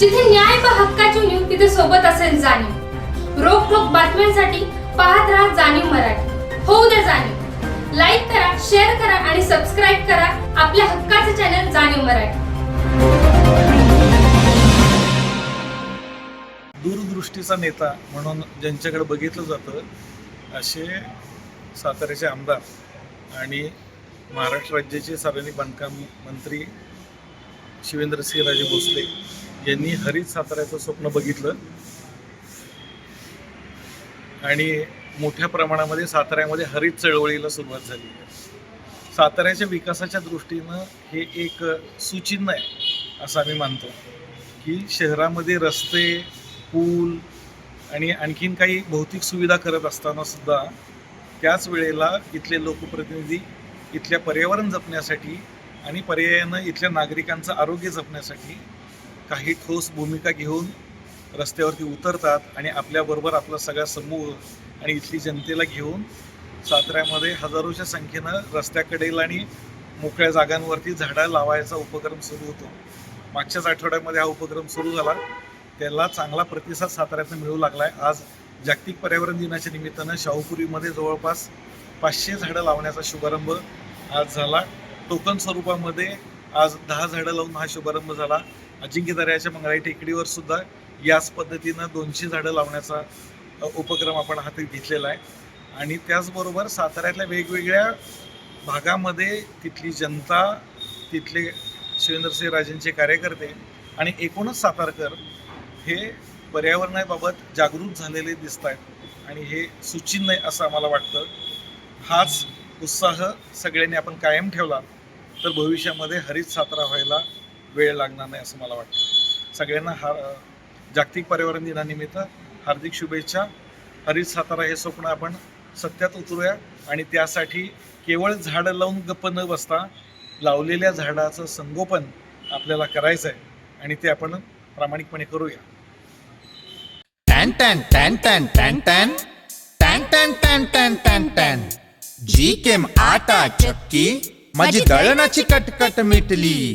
जिथे न्याय पहा हक्काची नेम तिथे सोबत असेल जाणीव. रोखोक बातम्यांसाठी पाहत राहा जाणीव मराठी. होऊ द्या जाणीव. लाईक करा शेअर करा आणि सबस्क्राईब करा आपल्या हक्काचे चॅनल जाणीव मराठी. दूरदृष्टीचा नेता म्हणून ज्यांच्याकडे बघितलं जातं असे साताऱ्याचे आमदार आणि महाराष्ट्र राज्याचे सार्वजनिक बांधकाम मंत्री शिवेंद्रसिंहराजे भोसले यांनी हरित साताऱ्याचं स्वप्न बघितलं. आणि मोठ्या प्रमाणामध्ये साताऱ्यामध्ये हरित चळवळीला सुरुवात झाली. आहे साताऱ्याच्या विकासाच्या दृष्टीनं हे एक सुचिन्ह आहे असं आम्ही मानतो. की शहरामध्ये रस्ते पूल आणि आणखीन काही भौतिक सुविधा करत असताना सुद्धा त्याच वेळेला इथले लोकप्रतिनिधी इथल्या पर्यावरण जपण्यासाठी आणि पर्यायानं इथल्या नागरिकांचं आरोग्य जपण्यासाठी काही ठोस भूमिका घेऊन रस्त्यावरती उतरतात आणि आपल्याबरोबर आपला सगळा समूह आणि इथली जनतेला घेऊन साताऱ्यामध्ये हजारोच्या संख्येनं रस्त्याकडेला आणि मोकळ्या जागांवरती झाडं लावायचा उपक्रम सुरू होतो. मागच्याच आठवड्यामध्ये हा उपक्रम सुरू झाला. त्याला चांगला प्रतिसाद साताऱ्यातनं मिळू लागला आहे आज जागतिक पर्यावरण दिनाच्या निमित्तानं शाहूपुरीमध्ये जवळपास पाचशे झाडं लावण्याचा शुभारंभ आज झाला. टोकन स्वरूपामध्ये आज दहा झाडं लावून हा शुभारंभ झाला. अजिंक्यदऱ्याच्या मंगळाई टेकडीवर सुद्धा याच पद्धतीनं दोनशे झाडं लावण्याचा उपक्रम आपण हाती घेतलेला आहे. आणि त्याचबरोबर साताऱ्यातल्या वेगवेगळ्या भागामध्ये तिथली जनता तिथले शिवेंद्रसिंह राजेंचे कार्यकर्ते आणि एकूणच सातारकर हे पर्यावरणाबाबत जागृत झालेले दिसत आहेत. आणि हे सुचिन्ह आहे असं आम्हाला वाटतं. हाच उत्साह सगळ्यांनी आपण कायम ठेवला तर भविष्यामध्ये हरित सातारा व्हायला वेळ लागणार नाही असं मला वाटतं. सगळ्यांना हा जागतिक पर्यावरण दिनानिमित्त हार्दिक शुभेच्छा. हरित सातारा हे स्वप्न आपण सत्यात उतरूया आणि त्यासाठी केवळ झाडं लावून गप्प न बसता लावलेल्या झाडाचं संगोपन आपल्याला करायचं आहे आणि ते आपण प्रामाणिकपणे करूया. टॅन टॅन टॅन टॅन टॅन टॅन. टॅन टॅन टॅन टॅन टॅन टॅन. जी केम आटा चक्की माझी दळणाची कटकट मिटली.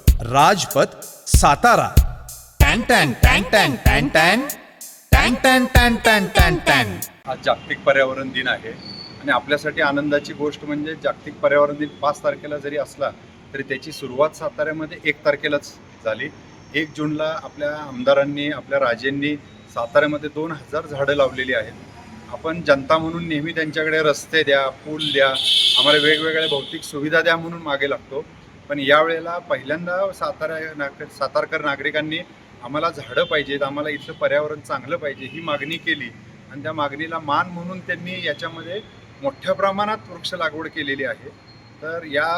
राजपथ सातारा. टॅन टॅन टॅन टॅन टॅन टॅन. टॅन टॅन टॅन टॅन टॅन टॅन. आज जागतिक पर्यावरण दिन आहे. आणि आपल्यासाठी आनंदाची गोष्ट म्हणजे जागतिक पर्यावरण दिन पाच तारखेला जरी असला तरी त्याची सुरुवात साताऱ्यामध्ये एक तारखेलाच झाली. एक जूनला आपल्या आमदारांनी आपल्या राजेंनी साताऱ्यामध्ये दोन हजार झाडं लावलेली आहेत. आपण जनता म्हणून नेहमी त्यांच्याकडे रस्ते द्या पूल द्या. आम्हाला वेगवेगळ्या भौतिक सुविधा द्या म्हणून मागे लागतो. पण यावेळेला पहिल्यांदा सातारा नाग सातारकर नागरिकांनी आम्हाला झाडं पाहिजेत आम्हाला इथलं पर्यावरण चांगलं पाहिजे ही मागणी केली. आणि त्या मागणीला मान म्हणून त्यांनी याच्यामध्ये मोठ्या प्रमाणात वृक्ष लागवड केलेली आहे. तर या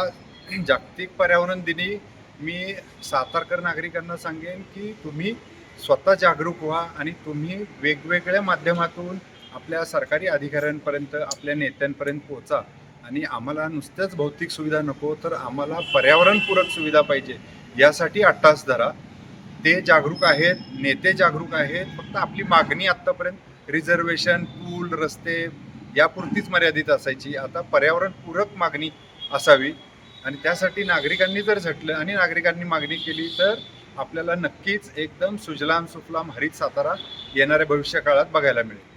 जागतिक पर्यावरण दिनी मी सातारकर नागरिकांना सांगेन की तुम्ही स्वतः जागरूक व्हा आणि तुम्ही वेगवेगळ्या माध्यमातून आपल्या सरकारी अधिकाऱ्यांपर्यंत आपल्या नेत्यांपर्यंत पोहोचा. आणि आम्हाला नुसत्याच भौतिक सुविधा नको तर आम्हाला पर्यावरणपूरक सुविधा पाहिजे. यासाठी अट्टास धरा. ते जागरूक आहेत नेते जागरूक आहेत. फक्त आपली मागणी आत्तापर्यंत रिझर्वेशन पूल रस्ते यापुरतीच मर्यादित असायची. आता पर्यावरणपूरक मागणी असावी. आणि त्यासाठी नागरिकांनी जर झटलं आणि नागरिकांनी मागणी केली तर आपल्याला नक्कीच एकदम सुजलाम सुफलाम हरित सातारा येणाऱ्या भविष्यकाळात बघायला मिळेल.